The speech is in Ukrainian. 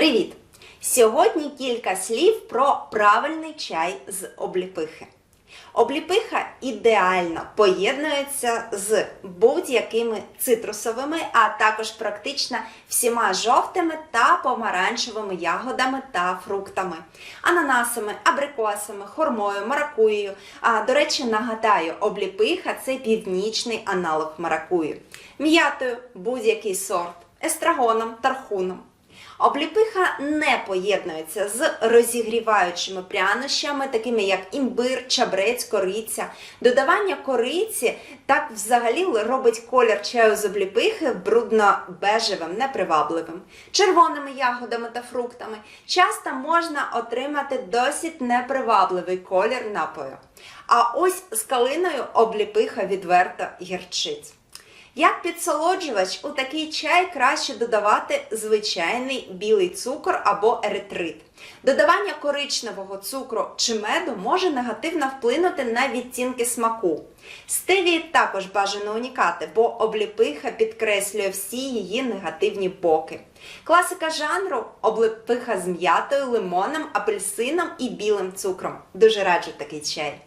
Привіт! Сьогодні кілька слів про правильний чай з обліпихи. Обліпиха ідеально поєднується з будь-якими цитрусовими, а також практично всіма жовтими та помаранчевими ягодами та фруктами, ананасами, абрикосами, хормою, маракуєю. А до речі, нагадаю, обліпиха це північний аналог маракуї, м'ятою будь-який сорт, естрагоном, тархуном. Обліпиха не поєднується з розігріваючими прянощами, такими як імбир, чабрець, кориця. Додавання кориці так взагалі робить колір чаю з обліпихи брудно-бежевим, непривабливим. Червоними ягодами та фруктами часто можна отримати досить непривабливий колір напою. А ось з калиною обліпиха відверто гірчить. Як підсолоджувач у такий чай краще додавати звичайний білий цукор або еритрит. Додавання коричневого цукру чи меду може негативно вплинути на відтінки смаку. Стевії також бажано унікати, бо обліпиха підкреслює всі її негативні боки. Класика жанру обліпиха з м'ятою, лимоном, апельсином і білим цукром. Дуже раджу такий чай.